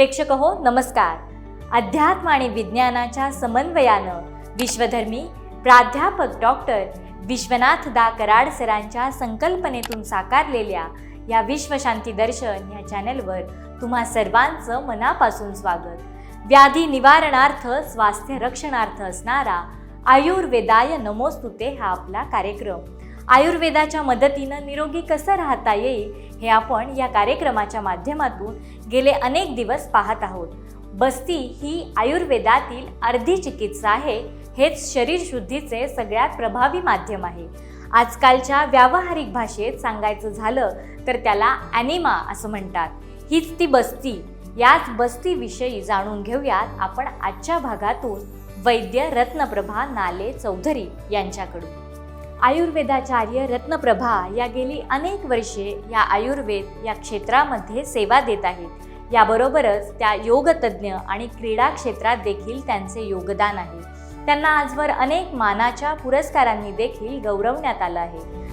प्रेक्षक हो नमस्कार. अध्यात्म आणि विज्ञानाच्या समन्वयानं विश्वधर्मी प्राध्यापक डॉक्टर विश्वनाथ दा कराड सरांच्या संकल्पनेतून साकारलेल्या या विश्वशांती दर्शन या चॅनलवर तुम्हा सर्वांचं मनापासून स्वागत. व्याधी निवारणार्थ स्वास्थ्य रक्षणार्थ असणारा आयुर्वेदाय नमोस्तुते हा आपला कार्यक्रम. आयुर्वेदाच्या मदतीनं निरोगी कसं राहता येईल हे आपण या कार्यक्रमाच्या माध्यमातून गेले अनेक दिवस पाहत आहोत. बस्ती ही आयुर्वेदातील अर्धी चिकित्सा आहे. हेच शरीरशुद्धीचे सगळ्यात प्रभावी माध्यम आहे. आजकालच्या व्यावहारिक भाषेत सांगायचं झालं तर त्याला ॲनिमा असं म्हणतात. हीच ती बस्ती. याच बस्तीविषयी जाणून घेऊयात आपण आजच्या भागातून वैद्य रत्नप्रभा नाले चौधरी यांच्याकडून. आयुर्वेदाचार्य रत्नप्रभा या गेली अनेक वर्षे या आयुर्वेद या क्षेत्रामध्ये सेवा देत आहेत. याबरोबरच त्या योगतज्ञ आणि क्रीडा क्षेत्रात देखील त्यांचे योगदान आहे. त्यांना आजवर अनेक मानाच्या पुरस्कारांनी देखील गौरवण्यात आलं आहे.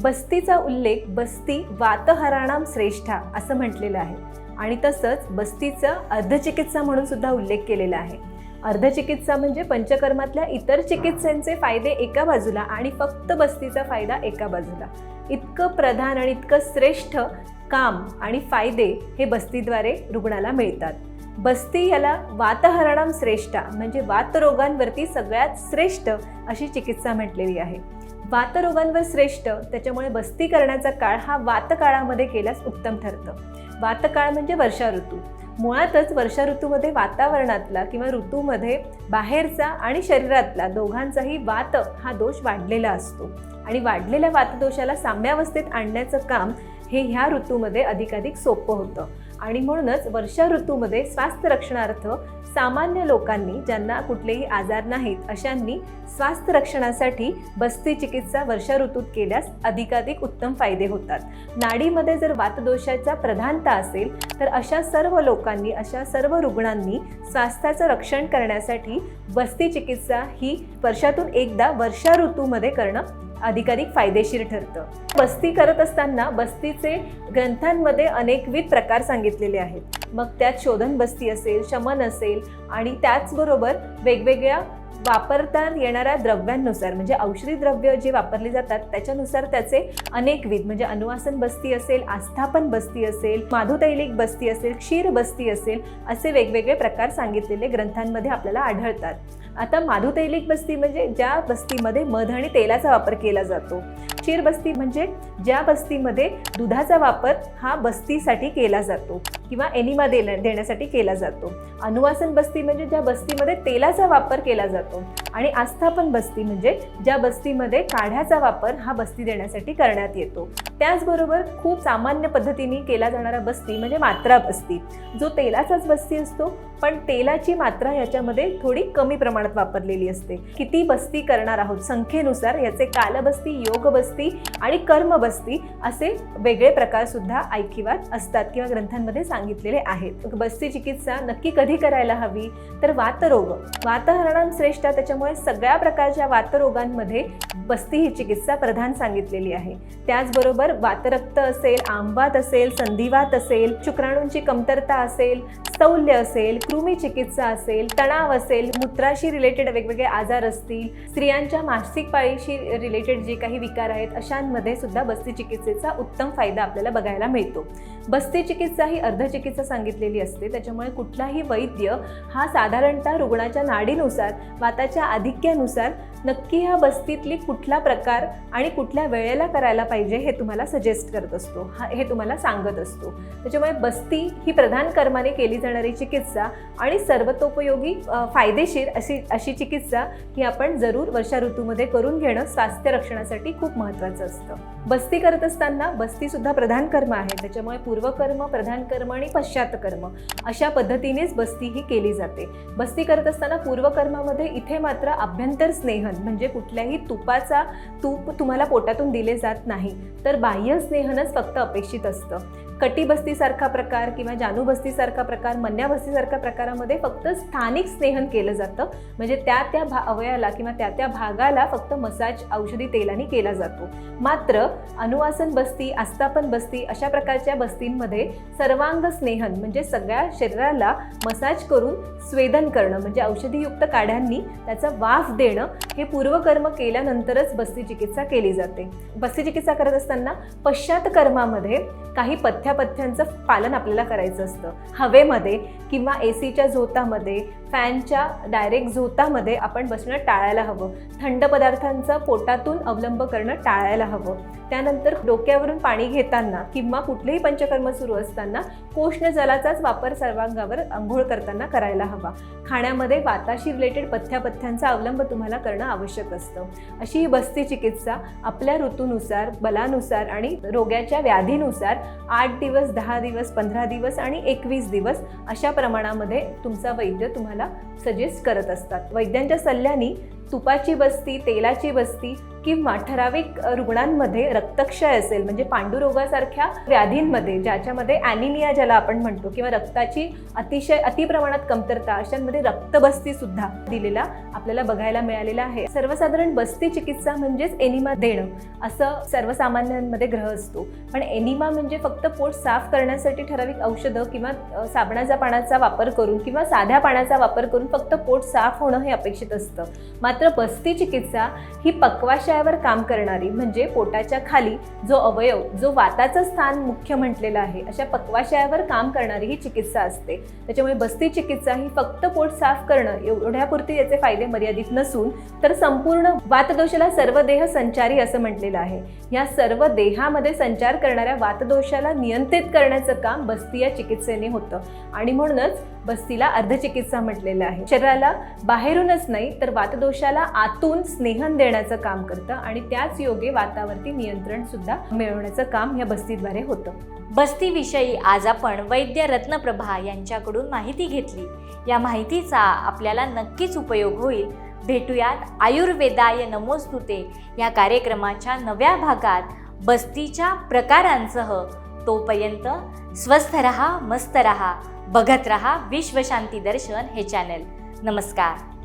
बस्तीचा उल्लेख बस्ती वातहराणाम श्रेष्ठा असं म्हटलेलं आहे. आणि तसंच बस्तीचं अर्धचिकित्सा म्हणून सुद्धा उल्लेख केलेला आहे. अर्धचिकित्सा म्हणजे पंचकर्मातल्या इतर चिकित्सांचे फायदे एका बाजूला आणि फक्त बस्तीचा फायदा एका बाजूला. इतकं प्रधान आणि इतकं श्रेष्ठ काम आणि फायदे हे बस्तीद्वारे रुग्णाला मिळतात. बस्ती याला वातहरणाम श्रेष्ठा म्हणजे वातरोगांवरती सगळ्यात श्रेष्ठ अशी चिकित्सा म्हटलेली आहे. वातरोगांवर श्रेष्ठ त्याच्यामुळे बस्ती करण्याचा काळ हा वातकाळामध्ये केल्यास उत्तम ठरतं. वातकाळ म्हणजे वर्षा ऋतू. मुळातच वर्षा ऋतूमध्ये वातावरणातला किंवा ऋतूमध्ये बाहेरचा आणि शरीरातला दोघांचाही वात हा दोष वाढलेला असतो. आणि वाढलेल्या वातदोषाला साम्यावस्थेत आणण्याचं काम हे ह्या ऋतूमध्ये अधिकाधिक सोपं होतं. आणि म्हणूनच वर्षा ऋतूमध्ये स्वास्थ्य रक्षणार्थ सामान्य लोकांनी ज्यांना कुठलेही आजार नाहीत अशांनी स्वास्थ्य रक्षणासाठी बस्ती चिकित्सा वर्षा ऋतूत केल्यास अधिकाधिक उत्तम फायदे होतात. नाडीमध्ये जर वातदोषाचा प्रधानता असेल तर अशा सर्व लोकांनी अशा सर्व रुग्णांनी स्वास्थ्याचं रक्षण करण्यासाठी बस्ती चिकित्सा ही वर्षातून एकदा वर्षा ऋतूमध्ये करणं अधिकाधिक फायदेशीर ठरतं. बस्ती करत असताना बस्तीचे ग्रंथांमध्ये अनेकविध प्रकार सांगितलेले आहेत. मग त्यात शोधन बस्ती असेल शमन असेल आणि त्याचबरोबर वेगवेगळ्या वापरता येणाऱ्या द्रव्यांनुसार म्हणजे औषधी द्रव्य जे वापरली जातात त्याच्यानुसार त्याचे अनेकविध म्हणजे अनुवासन बस्ती असेल आस्थापन बस्ती असेल माधुतैलिक बस्ती असेल क्षीर बस्ती असेल असे वेगवेगळे प्रकार सांगितलेले ग्रंथांमध्ये आपल्याला आढळतात. आता माधुतैलिक बस्ती म्हणजे ज्या बस्तीमध्ये मध आणि तेलाचा वापर केला जातो. क्षीर बस्ती म्हणजे ज्या बस्तीमध्ये दुधाचा वापर हा बस्तीसाठी केला जातो. किंवा एनिमा देण्या देण्यासाठी केला जातो. अनुवासन बस्ती म्हणजे ज्या बस्तीमध्ये तेलाचा वापर केला जातो. आणि आस्थापन बस्ती म्हणजे ज्या बस्तीमध्ये काढ्याचा वापर हा बस्ती देण्यासाठी करण्यात येतो. त्याचबरोबर खूप सामान्य पद्धतीने केला जाणारा बस्ती म्हणजे मात्रा बस्ती. जो तेलाचाच बस्ती असतो पण तेलाची मात्रा याच्यामध्ये थोडी कमी प्रमाणात वापरलेली असते. किती बस्ती करणार आहोत संख्येनुसार याचे कालबस्ती योग बस्ती आणि कर्म बस्ती असे वेगळे प्रकार सुद्धा ऐकिवात असतात किंवा ग्रंथांमध्ये सांगितलेले आहेत. बस्ती चिकित्सा नक्की कधी करायला हवी? तर वातरोग. वातहरणाम श्रेष्ठ त्याच्यामुळे सगळ्या प्रकारच्या वातरोगांमध्ये बस्ती ही चिकित्सा प्रधान सांगितलेली आहे. त्याचबरोबर वातरक्त असेल आंबात असेल संधिवात असेल शुक्राणूंची कमतरता असेल स्थौल्य असेल कृमी चिकित्सा असेल तणाव असेल मूत्राशी रिलेटेड वेगवेगळे आजार असतील स्त्रियांच्या मासिक पाळीशी रिलेटेड जे काही विकार आहेत अशांमध्ये सुद्धा बस्ती चिकित्सेचा उत्तम फायदा आपल्याला बघायला मिळतो. बस्ती चिकित्सा ही अर्धचिकित्सा सांगितलेली असते त्याच्यामुळे कुठलाही वैद्य हा साधारणतः रुग्णाच्या नाडीनुसार वाताच्या आधिक्यानुसार नक्की ह्या बस्तीतली कुठला प्रकार आणि कुठल्या वेळेला करायला पाहिजे हे तुम्हाला सजेस्ट करत असतो. हा हे तुम्हाला सांगत असतो. त्याच्यामुळे बस्ती ही प्रधान कर्माने केली जाणारी चिकित्सा आणि सर्वतोपयोगी फायदेशीर अशी अशी चिकित्सा ही आपण जरूर वर्षा ऋतूमध्ये करून घेणं स्वास्थ्य रक्षणासाठी खूप महत्त्वाचं असतं. बस्ती करत असताना बस्ती सुद्धा प्रधान कर्म आहे. त्याच्यामुळे पूर्वकर्म प्रधान कर्म आणि पश्चातकर्म अशा पद्धतीनेच बस्ती ही केली जाते. बस्ती करत असताना पूर्वकर्मामध्ये इथे मात्र अभ्यंतर स्नेहन म्हणजे कुठल्याही तुपाचा तूप तुम्हाला पोटातून दिले जात नाही. तर बाह्य स्नेहनच फक्त अपेक्षित असतं. कटिबस्तीसारखा प्रकार किंवा जानूबस्तीसारखा प्रकार मन्याबस्तीसारख्या प्रकारामध्ये फक्त स्थानिक स्नेहन केलं जातं. म्हणजे त्या त्या भा अवयाला किंवा त्या त्या भागाला फक्त मसाज औषधी तेलाने केला जातो. मात्र अनुवासन बस्ती आस्थापन बस्ती अशा प्रकारच्या बस्तींमध्ये सर्वांग स्नेहन म्हणजे सगळ्या शरीराला मसाज करून स्वेदन करणं म्हणजे औषधीयुक्त काढ्यांनी त्याचा वाफ देणं हे पूर्वकर्म केल्यानंतरच बस्ती चिकित्सा केली जाते. बस्ती चिकित्सा करत असताना पश्चात कर्मामध्ये काही पथ्यापथ्यांचं पालन आपल्याला करायचं असतं. हवेमध्ये किंवा ए सीच्या झोतामध्ये फॅनच्या डायरेक्ट झोतामध्ये आपण बसणं टाळायला हवं. थंड पदार्थांचा पोटातून अवलंब करणं टाळायला हवं. त्यानंतर डोक्यावरून पाणी घेताना किंवा कुठलेही पंचकर्म सुरू असताना कोष्ण जलाचाच वापर सर्वांगावर आंघोळ करताना करायला हवा. खाण्यामध्ये वाताशी रिलेटेड पथ्यापथ्यांचा अवलंब तुम्हाला करणं आवश्यक असतं. अशी ही बस्ती चिकित्सा आपल्या ऋतूनुसार बलानुसार आणि रोग्याच्या व्याधीनुसार आठ आठ दिवस दहा दिवस पंधरा दिवस आणि एकवीस दिवस अशा प्रमाणामध्ये तुमचा वैद्य तुम्हाला सजेस्ट करत असतात. वैद्यांच्या सल्ल्याने तुपाची बस्ती तेलाची बस्ती किंवा ठराविक रुग्णांमध्ये रक्तक्षय असेल म्हणजे पांडुरोगासारख्या व्याधींमध्ये ज्याच्यामध्ये ॲनिमिया ज्याला आपण म्हणतो किंवा रक्ताची अतिशय अतिप्रमाणात कमतरता अशांमध्ये रक्तबस्ती सुद्धा दिलेला आपल्याला बघायला मिळालेला आहे. सर्वसाधारण बस्ती चिकित्सा म्हणजेच एनिमा देणं असं सर्वसामान्यांमध्ये ग्रह असतो. पण एनिमा म्हणजे फक्त पोट साफ करण्यासाठी ठराविक औषधं किंवा साबणाच्या पाण्याचा वापर करून किंवा साध्या पाण्याचा वापर करून फक्त पोट साफ होणं हे अपेक्षित असतं. मात्र बस्ती चिकित्सा ही पक्वाशयावर काम करणारी म्हणजे पोटाच्या खाली जो अवयव जो वाताचं स्थान मुख्य म्हटलेलं आहे अशा पक्वाशयावर काम करणारी ही चिकित्सा असते. त्याच्यामुळे बस्ती चिकित्सा ही फक्त पोट साफ करणं एवढ्यापुरती याचे फायदे मर्यादित नसून तर संपूर्ण वातदोषाला सर्व देह संचारी असं म्हटलेलं आहे. या सर्व देहामध्ये संचार करणाऱ्या वातदोषाला नियंत्रित करण्याचं काम बस्ती या चिकित्सेने होतं. आणि म्हणूनच बस्तीला अर्धचिकित्सा म्हटलेलं आहे. शरीराला बाहेरूनच नाही तर वातदोषाला आतून स्नेहन देण्याचं काम करतं आणि त्याच योगे वातावरती नियंत्रण सुद्धा मिळवण्याचं काम या बस्तीद्वारे होतं. बस्तीविषयी आज आपण वैद्य रत्नप्रभा यांच्याकडून माहिती घेतली. या माहितीचा आपल्याला नक्कीच उपयोग होईल. भेटूयात आयुर्वेदाय नमोस्तुते या कार्यक्रमाच्या नव्या भागात. बस्तीच्या प्रकारांसह तोपर्यंत स्वस्थ रहा मस्त रहा. बघत रहा विश्वशांती दर्शन हे चॅनल. नमस्कार.